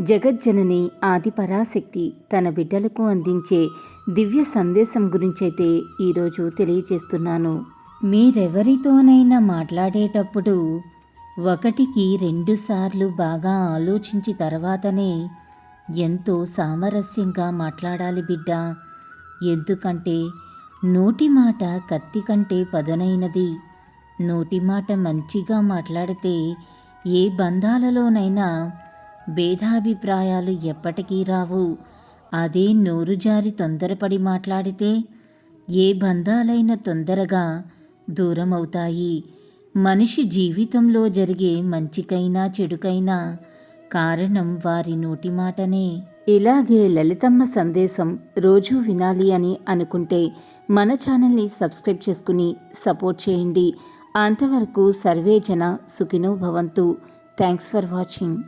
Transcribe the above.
జగజ్జనని ఆది పరాశక్తి తన బిడ్డలకు అందించే దివ్య సందేశం గురించైతే ఈరోజు తెలియజేస్తున్నాను. మీరెవరితోనైనా మాట్లాడేటప్పుడు ఒకటికి రెండుసార్లు బాగా ఆలోచించి తర్వాతనే ఎంతో సామరస్యంగా మాట్లాడాలి బిడ్డ. ఎందుకంటే నోటి మాట కత్తి కంటే పదునైనది. నోటి మాట మంచిగా మాట్లాడితే ఏ బంధాలలోనైనా భేదాభిప్రాయాలు ఎప్పటికీ రావు. అదే నోరు జారి తొందరపడి మాట్లాడితే ఏ బంధాలైనా తొందరగా దూరమవుతాయి. మనిషి జీవితంలో జరిగే మంచికైనా చెడుకైనా కారణం వారి నోటి మాటనే. ఇలాగే లలితమ్మ సందేశం రోజూ వినాలి అని అనుకుంటే మన ఛానల్ని సబ్స్క్రైబ్ చేసుకుని సపోర్ట్ చేయండి. అంతవరకు సర్వే జన సుఖినో భవంతు. Thanks for watching.